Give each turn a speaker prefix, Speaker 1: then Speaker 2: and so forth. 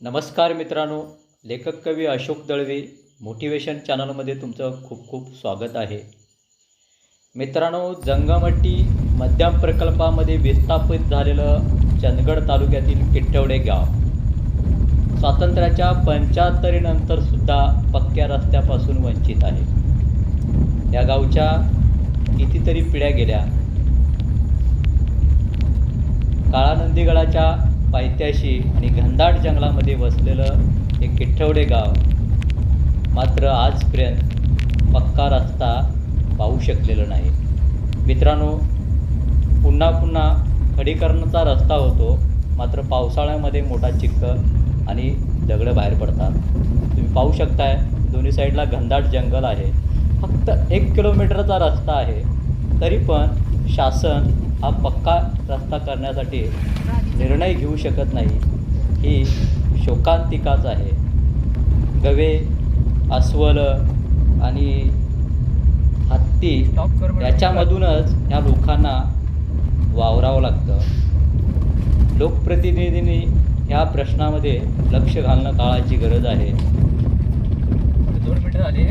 Speaker 1: नमस्कार मित्रांनो लेखक कवी अशोक दळवे मोटिवेशन चॅनलमध्ये तुमचं खूप खूप स्वागत आहे. मित्रांनो जंगमट्टी मध्यम प्रकल्पामध्ये विस्थापित झालेलं चंदगड तालुक्यातील किट्टवडे गाव. स्वातंत्र्याच्या पंच्याहत्तरीनंतर सुद्धा पक्क्या रस्त्यापासून वंचित आहे. या गावच्या कितीतरी पिढ्या गेल्या. काळानंदीगडाच्या पायथ्याशी आणि घनदाट जंगलामध्ये वसलेलं हे किठ्ठवडे गाव मात्र आजपर्यंत पक्का रस्ता पाहू शकलेलं नाही. मित्रांनो पुन्हा पुन्हा खडीकरणाचा रस्ता होतो मात्र पावसाळ्यामध्ये मोठा चिखल आणि दगडं बाहेर पडतात. तुम्ही पाहू शकताय दोन्ही साईडला घनदाट जंगल आहे. फक्त एक किलोमीटरचा रस्ता आहे. तरी पण शासन हा पक्का रस्ता करण्यासाठी निर्णय घेऊ शकत नाही. ही शोकांतिकाच आहे. गवे अस्वल आणि हत्ती याच्यामधूनच ह्या लोकांना वावरावं लागतं. लोकप्रतिनिधींनी ह्या प्रश्नामध्ये लक्ष घालणं काळाची गरज आहे.
Speaker 2: दोन मिनिटं झाली.